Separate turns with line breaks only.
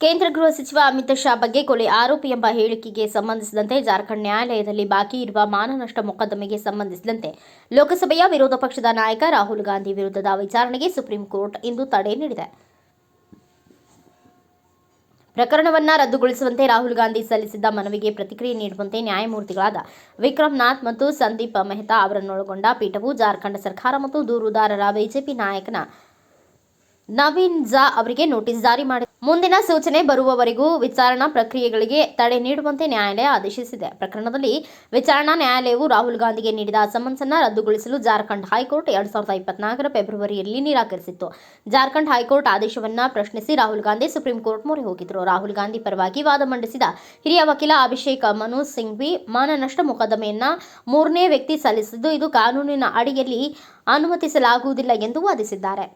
ಗೃಹ ಸಚಿವ ಅಮಿತ್ ಶಾ ಬಗ್ಗೆ ಕೊಲೆ ಆರೋಪಿ ಎಂಬ ಹೇಳಿಕೆಗೆ ಸಂಬಂಧಿಸಿದಂತೆ ಜಾರ್ಖಂಡ್ ನ್ಯಾಯಾಲಯದಲ್ಲಿ ಬಾಕಿ ಇರುವ ಮಾನನಷ್ಟ ಮೊಕದ್ದಮೆಗೆ ಸಂಬಂಧಿಸಿದಂತೆ ಲೋಕಸಭೆಯ ವಿರೋಧ ಪಕ್ಷದ ನಾಯಕ ರಾಹುಲ್ ಗಾಂಧಿ ವಿರುದ್ಧದ ವಿಚಾರಣೆಗೆ ಸುಪ್ರೀಂ ಕೋರ್ಟ್ ಇಂದು ತಡೆ ನೀಡಿದೆ. ಪ್ರಕರಣವನ್ನು ರದ್ದುಗೊಳಿಸುವಂತೆ ರಾಹುಲ್ ಗಾಂಧಿ ಸಲ್ಲಿಸಿದ್ದ ಮನವಿಗೆ ಪ್ರತಿಕ್ರಿಯೆ ನೀಡುವಂತೆ ನ್ಯಾಯಮೂರ್ತಿಗಳಾದ ವಿಕ್ರಮ್ ನಾಥ್ ಮತ್ತು ಸಂದೀಪ್ ಮೆಹ್ತಾ ಅವರನ್ನೊಳಗೊಂಡ ಪೀಠವು ಜಾರ್ಖಂಡ್ ಸರ್ಕಾರ ಮತ್ತು ದೂರುದಾರರ ಬಿಜೆಪಿ ನಾಯಕನ ನವೀನ್ ಝಾ ಅವರಿಗೆ ನೋಟಿಸ್ ಜಾರಿ ಮಾಡಿ ಮುಂದಿನ ಸೂಚನೆ ಬರುವವರೆಗೂ ವಿಚಾರಣಾ ಪ್ರಕ್ರಿಯೆಗಳಿಗೆ ತಡೆ ನೀಡುವಂತೆ ನ್ಯಾಯಾಲಯ ಆದೇಶಿಸಿದೆ. ಪ್ರಕರಣದಲ್ಲಿ ವಿಚಾರಣಾ ನ್ಯಾಯಾಲಯವು ರಾಹುಲ್ ಗಾಂಧಿಗೆ ನೀಡಿದ ಸಮನ್ಸ್ ಅನ್ನು ರದ್ದುಗೊಳಿಸಲು ಜಾರ್ಖಂಡ್ ಹೈಕೋರ್ಟ್ ಎರಡ್ ಸಾವಿರದ ಇಪ್ಪತ್ನಾಲ್ಕರ ಫೆಬ್ರವರಿಯಲ್ಲಿ ನಿರಾಕರಿಸಿತ್ತು. ಜಾರ್ಖಂಡ್ ಹೈಕೋರ್ಟ್ ಆದೇಶವನ್ನ ಪ್ರಶ್ನಿಸಿ ರಾಹುಲ್ ಗಾಂಧಿ ಸುಪ್ರೀಂ ಕೋರ್ಟ್ ಮೊರೆ ಹೋಗಿದ್ರು. ರಾಹುಲ್ ಗಾಂಧಿ ಪರವಾಗಿ ವಾದ ಮಂಡಿಸಿದ ಹಿರಿಯ ವಕೀಲ ಅಭಿಷೇಕ್ ಮನು ಸಿಂಘ್ವಿ ಮಾನನಷ್ಟ ಮೊಕದ್ದಮೆಯನ್ನ ಮೂರನೇ ವ್ಯಕ್ತಿ ಸಲ್ಲಿಸಿದ್ದು ಇದು ಕಾನೂನಿನ ಅಡಿಯಲ್ಲಿ ಅನುಮತಿಸಲಾಗುವುದಿಲ್ಲ ಎಂದು ವಾದಿಸಿದ್ದಾರೆ.